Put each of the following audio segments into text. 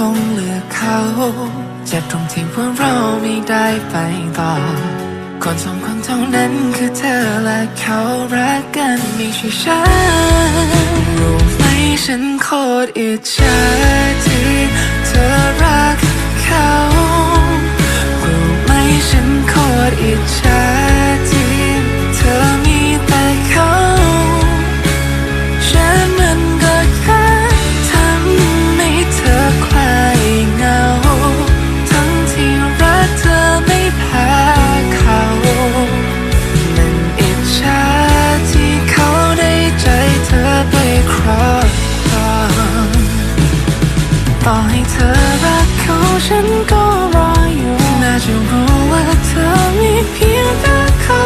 งคงเลือกเขา เจ็บตรงที่ว่าเราไม่ได้ไปต่อ คนสองคนเท่านั้นคือเธอและเขารักกันไม่ใช่ฉันรู้ไหมฉันโคตรอิจฉาเธอ ฉันก็รออยู่ น่าจะรู้ว่าเธอมีเพียงแต่เขา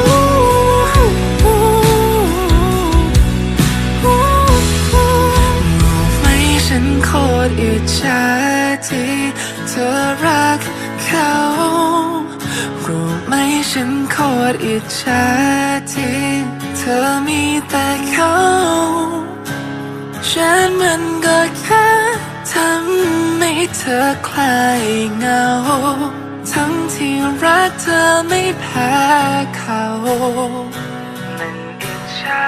ไหมฉันโคตรอิจฉาที่เธอรักเขารู้ไหมฉันโคตรอิจฉาที่เธอมีแต่เขาฉันมัน เธอคลายเหงา ทั้งที่รักเธอไม่แพ้เขา มันอิจฉา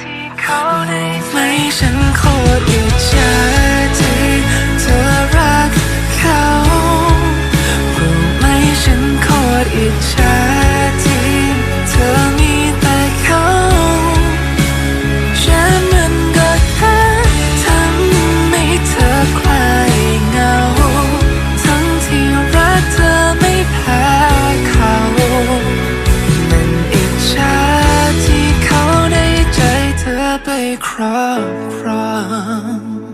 ที่เขาได้ไม่ฉันโคตร ไปคราบคราง